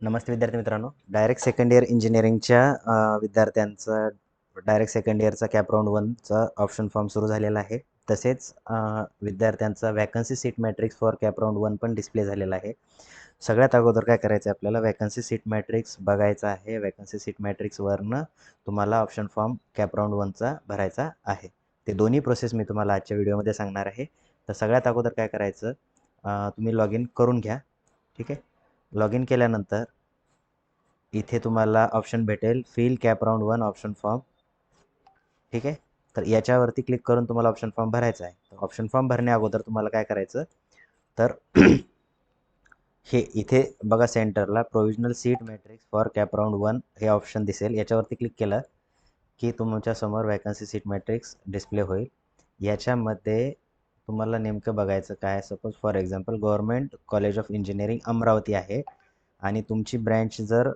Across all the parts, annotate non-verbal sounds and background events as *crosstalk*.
नमस्ते विद्यार्थी मित्रांनो. Direct second year इंजिनिअरिंगच्या विद्यार्थ्यांचं डायरेक्ट सेकंड इयरचा कॅप राऊंड वनचा ऑप्शन फॉर्म सुरू झालेला आहे. तसेच विद्यार्थ्यांचा vacancy seat matrix for CAP round one पण डिस्प्ले झालेला आहे. सगळ्यात अगोदर काय करायचं आहे आपल्याला? वॅकन्सी सीट मॅट्रिक्स बघायचा आहे. वॅकन्सी सीट मॅट्रिक्सवरनं तुम्हाला ऑप्शन फॉर्म कॅप राऊंड वनचा भरायचा आहे. ते दोन्ही प्रोसेस मी तुम्हाला आजच्या व्हिडिओमध्ये सांगणार आहे. तर सगळ्यात अगोदर काय करायचं? तुम्ही लॉग इन करून घ्या. ठीक आहे? लॉग इन केल्यानंतर इथे तुम्हाला ऑप्शन भेटेल. Fill CAP round one option form ठीक आहे? तर याच्यावरती क्लिक करून तुम्हाला ऑप्शन फॉर्म भरायचा आहे. ऑप्शन फॉर्म भरण्या अगोदर तुम्हाला काय करायचं? तर *clears throat* हे इथे बघा सेंटरला provisional seat matrix for CAP round one हे ऑप्शन दिसेल. याच्यावरती क्लिक केलं की तुमच्यासमोर वॅकन्सी सीट मॅट्रिक्स डिस्प्ले होईल. याच्यामध्ये तुम्हाला नेमकं बघायचं काय suppose for example government college of engineering Amravati आहे आणि तुमची ब्रँच जर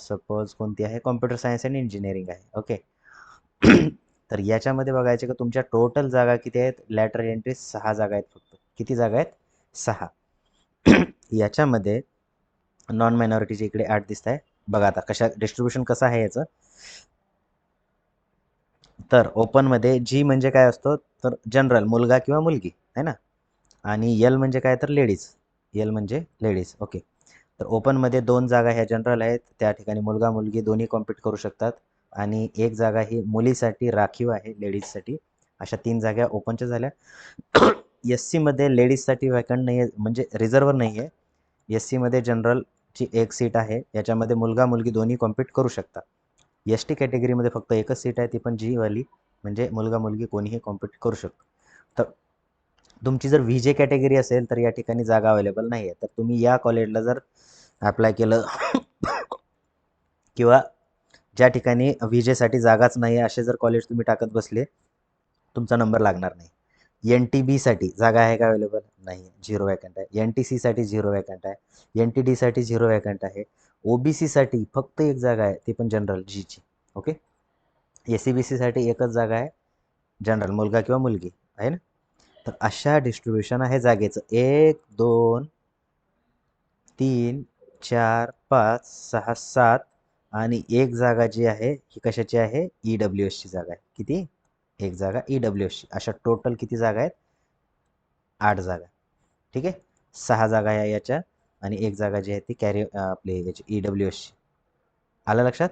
सपोज कोणती आहे? कॉम्प्युटर सायन्स अँड इंजिनिअरिंग आहे. ओके *clears throat* तर याच्यामध्ये बघायचे का तुमच्या टोटल जागा किती आहेत? लॅटर एंट्री सहा जागा आहेत फक्त. किती जागा आहेत? सहा. *clears throat* याच्यामध्ये नॉन मायनॉरिटीचे इकडे आठ दिसत आहे बघा आता कशा डिस्ट्रीब्युशन कसं आहे याचं? तर ओपनमध्ये जी म्हणजे काय असतो? तर जनरल मुलगा किंवा मुलगी आहे ना? आणि यल म्हणजे काय? तर लेडीज यल म्हणजे लेडीज ओके तर ओपनमध्ये दोन जागा ह्या जनरल आहेत. त्या ठिकाणी मुलगा मुलगी दोन्ही कॉम्पीट करू शकतात. आणि एक जागा ही मुलीसाठी राखीव आहे लेडीजसाठी अशा तीन जागा ओपनच्या झाल्या. *coughs* एस सीमध्ये लेडीजसाठी वॅकंट नाही आहे म्हणजे रिझर्वर नाही आहे एस सीमध्ये जनरलची एक सीट आहे. याच्यामध्ये मुलगा मुलगी दोन्ही कॉम्पीट करू शकतात. एस टी कॅटेगरीमध्ये फक्त एकच सीट आहे ती पण जीवाली म्हणजे मुलगा मुलगी कोणीही कॉम्पिट करू शकतो. तर तुमची जर व्ही जे कॅटेगरी असेल तर या ठिकाणी जागा अवेलेबल नाही आहे तर तुम्ही या कॉलेजला जर अप्लाय केलं *coughs* किंवा ज्या ठिकाणी व्ही जेसाठी जागाच नाही आहे असे जर कॉलेज तुम्ही टाकत बसले तुमचा नंबर लागणार नाही. एन टी बीसाठी जागा आहे का अवेलेबल नाही झिरो वॅकंट आहे. एन टी सीसाठी झिरो वॅकंट आहे. एन टी डीसाठी झिरो वॅकंट आहे. ओ बी सीसाठी फक्त एक जागा आहे ती पण जनरल जीची ओके एस सी बी सीसाठी एकच जागा आहे जनरल मुलगा किंवा मुलगी. आहे ना? तर अशा डिस्ट्रीब्युशन आहे जागेचं. एक दोन तीन चार पाच सहा सात आणि एक जागा जी आहे ही कशाची आहे? ई डब्ल्यू एसची जागा आहे. किती? एक जागा ई डब्ल्यू एसची अशा टोटल किती जागा आहेत? आठ जागा. ठीक आहे? सहा जागा आहे याच्या आणि एक जागा जी आहे ती कॅरी आपली याची ई डब्ल्यू एसची आलं लक्षात?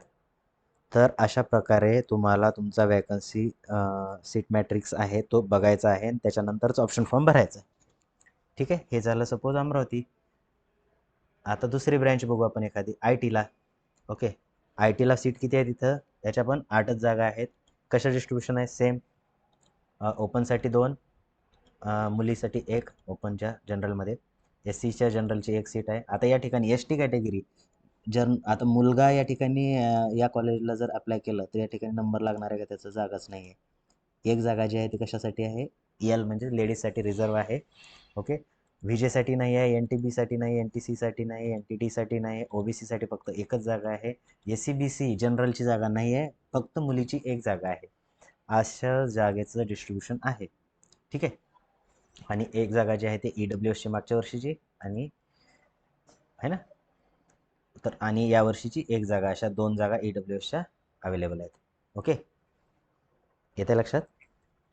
तर अशा प्रकारे तुम्हाला तुमचा वॅकन्सी सीट मॅट्रिक्स आहे तो बघायचा आहे आणि त्याच्यानंतरच ऑप्शन फॉर्म भरायचा ठीक आहे? हे झालं सपोज अमरावती. आता दुसरी ब्रँच बघू आपण एखादी आय टीला ओके? आय टीला सीट किती आहे तिथं? त्याच्या पण आठच जागा आहेत. कशा डिस्ट्रीब्युशन आहे? सेम ओपनसाठी दोन. मुलीसाठी एक ओपनच्या जनरलमध्ये एस सीच्या जनरलची एक सीट आहे. आता या ठिकाणी एस टी कॅटेगरी जर आता मुलगा या ठिकाणी या कॉलेजला जर अप्लाय केलं तर या ठिकाणी नंबर लागणार आहे का? त्याचं जागाच नाही आहे एक जागा जी आहे ती कशासाठी आहे? एल म्हणजे लेडीजसाठी रिझर्व आहे. ओके व्हीजेसाठी नाही आहे एन टी बीसाठी नाही एन टी सीसाठी नाही एन टी टीसाठी नाही ओ बी सीसाठी फक्त एकच जागा आहे. एस सी बी सी जनरलची जागा नाही आहे फक्त मुलीची एक जागा आहे. अशा जागेचं डिस्ट्रीब्युशन आहे. ठीक आहे? आणि एक जागा जी आहे ते ई डब्ल्यू एसची मागच्या वर्षीची आणि आहे ना? तर आणि या वर्षीची एक जागा अशा दोन जागा ई डब्ल्यू एसच्या अवेलेबल आहेत. ओके येते लक्षात?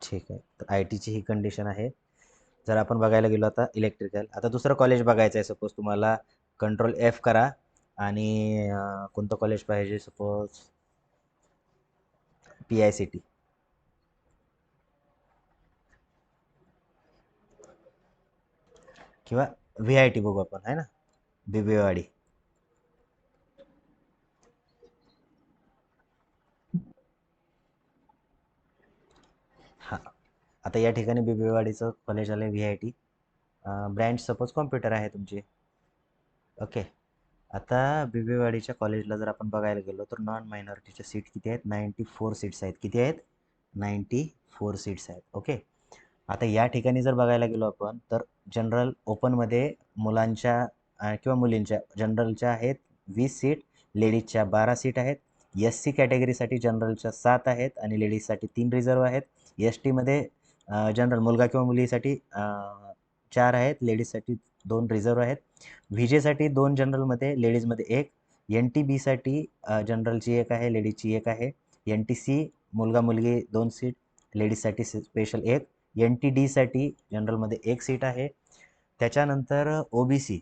ठीक आहे. तर आय टीची ही कंडिशन आहे. जर आपण बघायला गेलो आता इलेक्ट्रिकल आता दुसरं कॉलेज बघायचं आहे सपोज तुम्हाला कंट्रोल एफ करा आणि कोणतं कॉलेज पाहिजे suppose P I C T किंवा व्ही आय टी बघू आपण आहे ना? बिबेवाडी आता या ठिकाणी बिबेवाडीचं कॉलेज आलं आहे V I T branch suppose computer आहे तुमची. ओके आता बिबेवाडीच्या कॉलेजला जर आपण बघायला गेलो तर नॉन मायनॉरिटीच्या सीट किती आहेत? नाईंटी फोर सीट्स आहेत. किती आहेत? नाईंटी फोर सीट्स आहेत. ओके आता या ठिकाणी जर बघायला गेलो आपण तर जनरल ओपनमध्ये मुलांच्या किंवा मुलींच्या जनरलच्या आहेत वीस सीट लेडीजच्या बारा सीट आहेत. एस सी कॅटेगरीसाठी जनरलच्या सात आहेत आणि लेडीजसाठी तीन रिझर्व आहेत. एस टीमध्ये जनरल मुलगा किंवा मुलीसाठी चार आहेत. लेडीजसाठी दोन रिझर्व आहेत. व्ही जेसाठी दोन जनरलमध्ये लेडीजमध्ये एक. एन टी बीसाठी जनरलची एक आहे लेडीजची एक आहे. एन टी सी मुलगा मुलगी दोन सीट लेडीजसाठी स्पेशल एक. एन टी डीसाठी जनरलमध्ये एक सीट आहे. त्याच्यानंतर O B C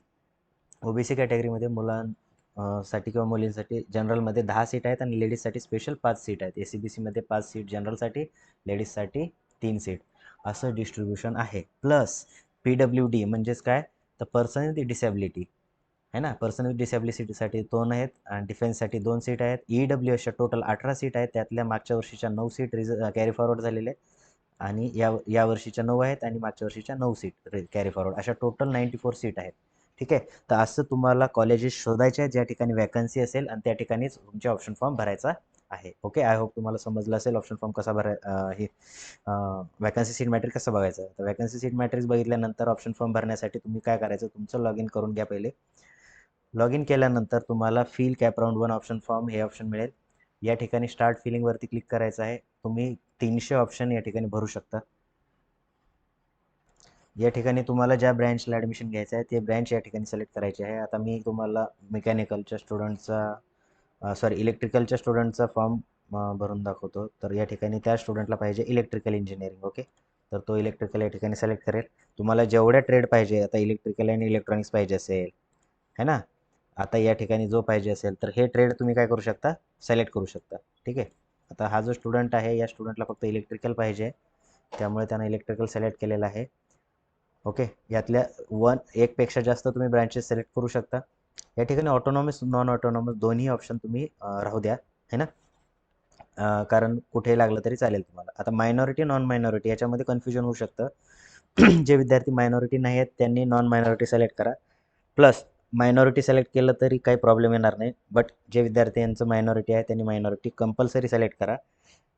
O B C कॅटेगरीमध्ये मुलांसाठी किंवा मुलींसाठी जनरलमध्ये दहा सीट आहेत आणि लेडीजसाठी स्पेशल पाच सीट आहेत. ए सी बी सीमध्ये पाच सीट जनरलसाठी लेडीजसाठी तीन सीट असं डिस्ट्रीब्युशन आहे. प्लस पी डब्ल्यू डी म्हणजेच काय? तर पर्सन विथ डिसॅबिलिटी आहे ना? पर्सन विथ डिसॅबिलिटीसाठी दोन आहेत आणि डिफेन्ससाठी दोन सीट आहेत. ई डब्ल्यू एसच्या टोटल अठरा सीट आहेत. त्यातल्या मागच्या वर्षीच्या नऊ सीट रिझ कॅरी फॉरवर्ड झालेले आहेत. आणि या या वर्षीच्या नऊ आहेत आणि मागच्या वर्षीच्या नऊ सीट कॅरी फॉरवर्ड अशा टोटल नाईंटी फोर सीट आहेत. ठीक आहे? तर असं तुम्हाला कॉलेजेस शोधायचे आहेत. ज्या ठिकाणी वॅकन्सी असेल आणि त्या ठिकाणीच तुमचे ऑप्शन फॉर्म भरायचा आहे. ओके आय होप तुम्हाला समजलं असेल ऑप्शन फॉर्म कसा भराय हे वॅकन्सी सीट मॅट्रिक कसं बघायचं. तर वॅकन्सी सीट मॅट्रिक्स बघितल्यानंतर ऑप्शन फॉर्म भरण्यासाठी तुम्ही काय करायचं तुमचं लॉग इन करून घ्या पहिले. लॉग इन केल्यानंतर तुम्हाला fill CAP round one option form हे ऑप्शन मिळेल. या ठिकाणी स्टार्ट फिलिंगवरती क्लिक करायचं आहे. तुम्ही तीनशे ऑप्शन या ठिकाणी भरू शकता. या ठिकाणी तुम्हाला ज्या ब्रँचला ॲडमिशन घ्यायचं आहे ते ब्रँच या ठिकाणी सिलेक्ट करायची आहे. आता मी तुम्हाला मेकॅनिकलच्या स्टुडंटचा सॉरी इलेक्ट्रिकलच्या स्टुडंटचा फॉर्म भरून दाखवतो. तर या ठिकाणी त्या स्टुडंटला पाहिजे इलेक्ट्रिकल इंजिनिअरिंग ओके तर तो इलेक्ट्रिकल या ठिकाणी सिलेक्ट करेल. तुम्हाला जेवढ्या ट्रेड पाहिजे आता इलेक्ट्रिकल आणि इलेक्ट्रॉनिक्स पाहिजे असेल है ना? आता या ठिकाणी जो पाहिजे असेल तर हे ट्रेड तुम्ही काय करू शकता? सिलेक्ट करू शकता ठीक आहे? आता हा जो स्टुडंट आहे या स्टुडंटला फक्त इलेक्ट्रिकल पाहिजे. त्यामुळे त्यांना इलेक्ट्रिकल सिलेक्ट केलेलं आहे ओके यातल्या वन एकपेक्षा जास्त तुम्ही ब्रँचेस सिलेक्ट करू शकता. या ठिकाणी ऑटोनॉमस नॉन ऑटोनॉमस दोन्ही ऑप्शन तुम्ही राहू द्या है ना? कारण कुठेही लागलं तरी चालेल तुम्हाला. आता मायनॉरिटी नॉन मायनॉरिटी याच्यामध्ये कन्फ्युजन होऊ शकतं. *clears throat* जे विद्यार्थी मायनॉरिटी नाही आहेत त्यांनी नॉन मायनॉरिटी सिलेक्ट करा. प्लस मायनॉरिटी सिलेक्ट केलं तरी काही प्रॉब्लेम येणार नाही. बट जे विद्यार्थी यांचं मायनॉरिटी आहे त्यांनी मायनॉरिटी कंपल्सरी सिलेक्ट करा.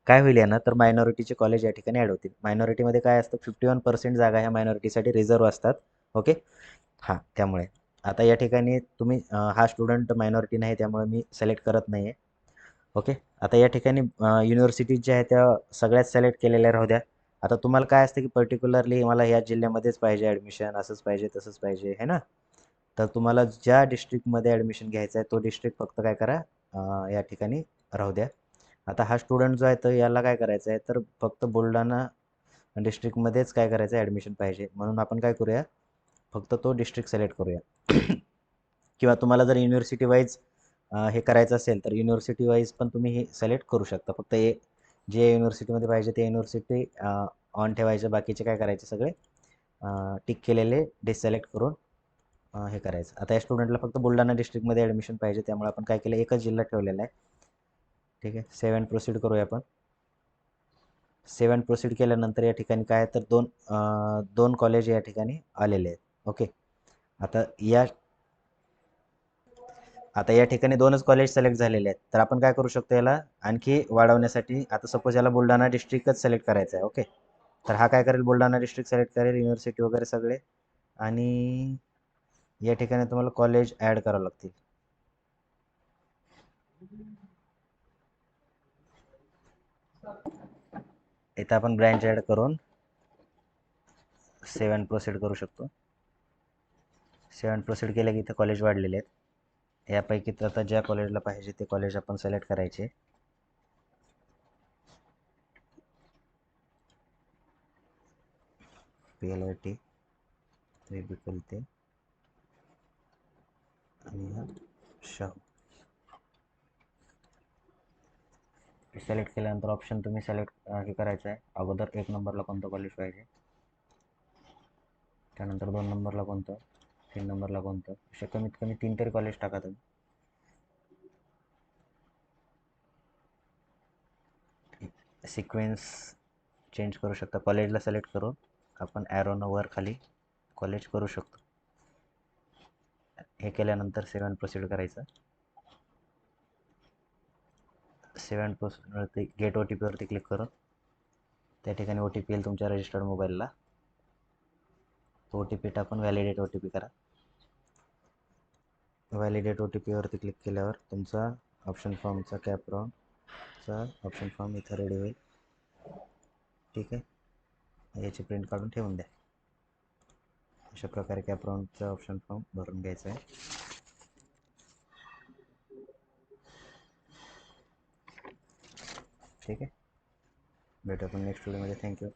काय होईल यांना? तर मायनॉरिटीचे कॉलेज या ठिकाणी ॲड होतील. मायनॉरिटीमध्ये काय असतं? फिफ्टी वन पर्सेंट जागा ह्या मायनॉरिटीसाठी रिझर्व असतात. ओके हां त्यामुळे. आता या ठिकाणी तुम्ही हा स्टुडंट मायनॉरिटी नाही त्यामुळे मी सिलेक्ट करत नाही आहे ओके आता या ठिकाणी युनिव्हर्सिटीज ज्या आहेत त्या सगळ्याच सिलेक्ट केलेल्या राहू द्या. आता तुम्हाला काय असतं की पर्टिक्युलरली मला ह्या जिल्ह्यामध्येच पाहिजे ॲडमिशन असंच पाहिजे तसंच पाहिजे है ना? तर तुम्हाला ज्या डिस्ट्रिक्टमध्ये ॲडमिशन घ्यायचं आहे तो डिस्ट्रिक्ट फक्त काय करा या ठिकाणी राहू द्या. आता हा स्टुडंट जो आहे तर याला काय करायचं आहे तर फक्त बुलढाणा डिस्ट्रिक्टमध्येच काय करायचं आहे ॲडमिशन पाहिजे. म्हणून आपण काय करूया फक्त तो डिस्ट्रिक्ट सिलेक्ट करूया. किंवा तुम्हाला जर युनिव्हर्सिटी वाईज हे करायचं असेल तर युनिव्हर्सिटी वाईज पण तुम्ही हे सिलेक्ट करू शकता. फक्त हे जे युनिव्हर्सिटीमध्ये पाहिजे ते युनिव्हर्सिटी ऑन ठेवायचे बाकीचे काय करायचे सगळे टिक केलेले डिससिलेक्ट करून हे करायचं. आता या स्टुडंटला फक्त बुलढाणा डिस्ट्रिक्टमध्ये ॲडमिशन पाहिजे त्यामुळे आपण काय केलं एकच जिल्हा ठेवलेला आहे. ठीक आहे सेवन प्रोसीड करूया आपण. सेवन प्रोसीड केल्यानंतर या ठिकाणी काय तर दोन दोन कॉलेज या ठिकाणी आलेले आहेत. ओके. आता या आता या ठिकाणी दोनच कॉलेज सिलेक्ट झालेले आहेत. तर आपण काय करू शकतो याला? आणखी वाढवण्यासाठी आता सपोज याला बुलढाणा डिस्ट्रिक्टच सिलेक्ट करायचं आहे. ओके. तर हा काय करेल? बुलढाणा डिस्ट्रिक्ट सिलेक्ट करेल युनिव्हर्सिटी वगैरे सगळे. आणि या ठिकाणी तुम्हाला कॉलेज ॲड करावं लागतील. इथं आपण ब्रँच ॲड करून सेवन प्रोसीड करू शकतो. सेवन प्रोसीड केलं की इथं कॉलेज वाढलेले आहेत. यापैकी तर आता ज्या कॉलेजला पाहिजे ते कॉलेज आपण सिलेक्ट करायचे. पी एल आय टी ते कल ते आणि हा शाहू सिलेक्ट केल्यानंतर ऑप्शन तुम्ही सिलेक्ट हे करायचं आहे. अगोदर एक नंबरला कोणतं कॉलेज पाहिजे? त्यानंतर दोन नंबरला कोणतं? तीन नंबरला कोणतं असे कमीत कमी तीन तरी कॉलेज टाका तुम्ही. सिक्वेन्स चेंज करू शकता. कॉलेजला सिलेक्ट करून आपण ॲरोनं वर खाली कॉलेज करू शकतो. हे केल्यानंतर सेवन प्रोसिड करायचं. सेवन प्रोसिडवरती गेट ओ टी पीवरती क्लिक करून त्या ठिकाणी ओ टी पी येईल तुमच्या रजिस्टर्ड मोबाईलला तो ओ टी पी टाकून व्हॅलिडेट ओ टी पी करा. व्हॅलिडेट ओ टी पीवरती क्लिक केल्यावर तुमचा ऑप्शन फॉर्मचा कॅप चा ऑप्शन फॉर्म इथं रेडी होईल. ठीक आहे? याची प्रिंट काढून ठेवून द्या. अशा प्रकारे कॅपराऊंडचा ऑप्शन फॉर्म भरून घ्यायचा आहे. ठीक आहे? भेटू आपण नेक्स्ट व्हिडिओमध्ये थँक्यू